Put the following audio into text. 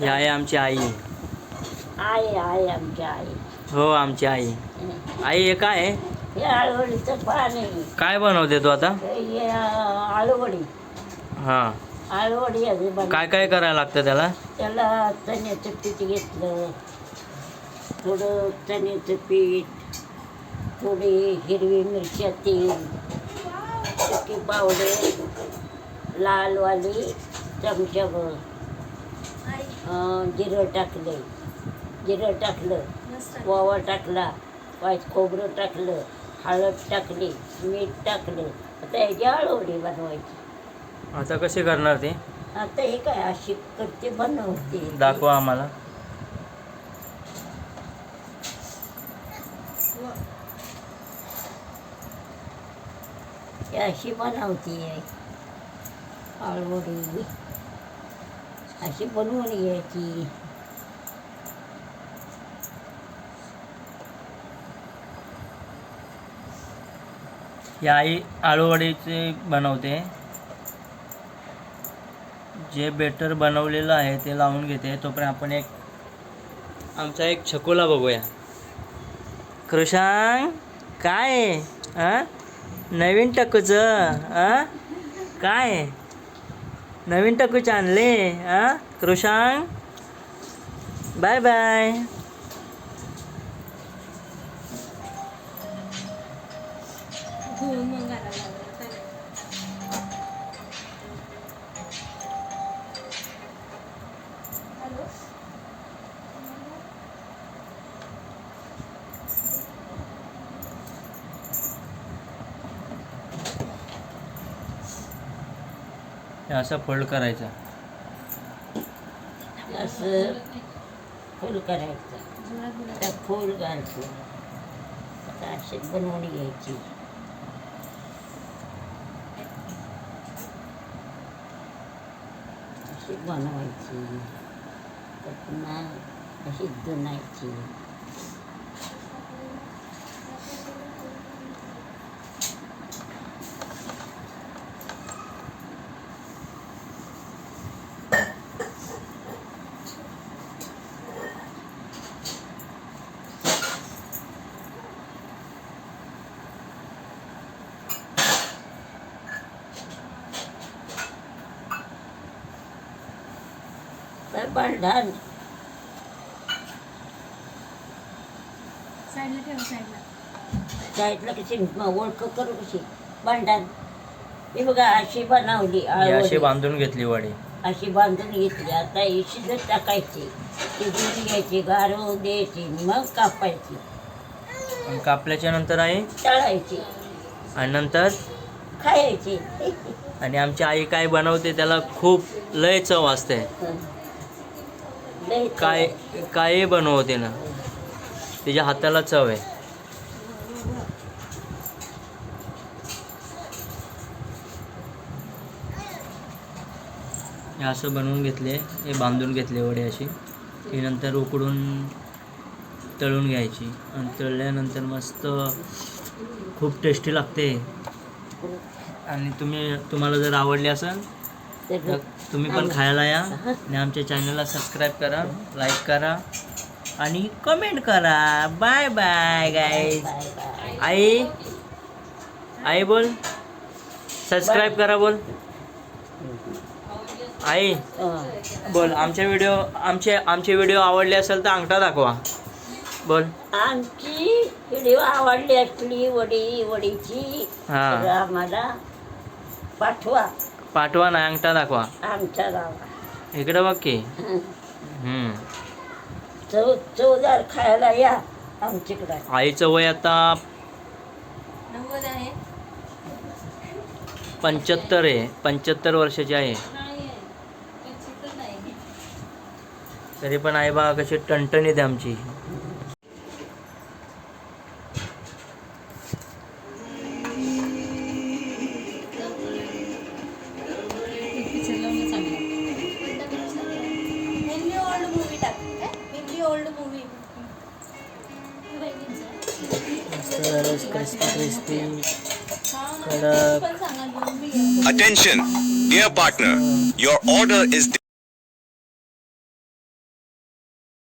ही आहे आमची आई. आई आहे आमची आई. हो आमची आई. आई हे काय आहे? हे आळवडीचं पाणी काय बनवते तू आता? हे आळवडी. हां. आळवडी आहे बन- काय काय करायला लागतं त्याला? त्याला चण्याचं पीठ घेतलं. थोडं चण्याचं पीठ थोडी हिरवी मिरच्या तेल सुकी पावडर लालवाली चमच्याभर. जिरं टाकलं. जिरं टाकलं ओवा टाकला पाच खोबरं टाकलं हळद टाकली मीठ टाकलं. आता ह्याची आळवडी बनवायची. आता कसे करणार ते? आता हे काय अशी करते बनवते. दाखवा आम्हाला. हे अशी बनवते. आळवडी अशी बनवून घ्यायची ही आई आळूवडीचे बनवते जे बेटर बनवलेलं आहे ते लावून घेते तोपर्यंत आपण एक आमचा एक छकोला बघूया कृषांग काय आहे? नवीन टकूचं आ? काय आहे? नवीन टकूच आणले आ कृषांग बाय बाय. हे असा फोल्ड करायचा. असं फोल्ड करायचं. त्या फोल्ड घालतो. आता अशी बनवून घ्यायची. अशी बनवायची. तर पुन्हा अशी दुनायची तर भांडण साईडला ठेव साईडला. साईडला कशी मग ओळख करू कशी? भांडण. हे बघा अशी बनवली ही अशी आळवडी. बांधून घेतली वडी. अशी बांधून घेतली. आता ही शिजत टाकायची. शिजून घ्यायची गारव द्यायची मग कापायची. आणि कापल्याच्या नंतर आहे तळायची. आणि नंतर? खायची. आणि आमची आई काय बनवते त्याला खूप लय चव असते. काय काय बनवते ना तिच्या हाताला चव आहे. हे असं बनवून घेतले हे बांधून घेतले वडे अशी. ती नंतर उकडून तळून घ्यायची. आणि तळल्यानंतर मस्त खूप टेस्टी लागते. आणि तुम्ही तुम्हाला जर आवडली असेल तर तुम्ही पण खायला या आणि आमच्या चॅनलला सबस्क्राईब करा लाईक करा आणि कमेंट करा. बाय बाय बाय आई आई बोल. सबस्क्राईब करा बोल. आई. बोल. आमच्या व्हिडिओ आमचे आमचे व्हिडिओ आवडले असेल तर अंगठा दाखवा. बोल. आमची व्हिडिओ आवडली असली वडी वडीची हा. आम्हाला पाठवा. पाठवा ना अंगठा दाखवा. आमच्या गावात. इकडे बघ की. हं. हम्म. चव चवदार खायला या आमच्याकडे. आईचं वय आता नव्वद आहे. पंच्याहत्तर आहे. पंच्याहत्तर वर्षाची आहे. नाही आहे. पंच्याहत्तर नाही. तरी पण आई बा कशी टणटणीत आहे आमची. Old movie talk Hindi old movie crispy crispy पण कडक सांगा दोन बी घ्या. Attention, dear partner, your order is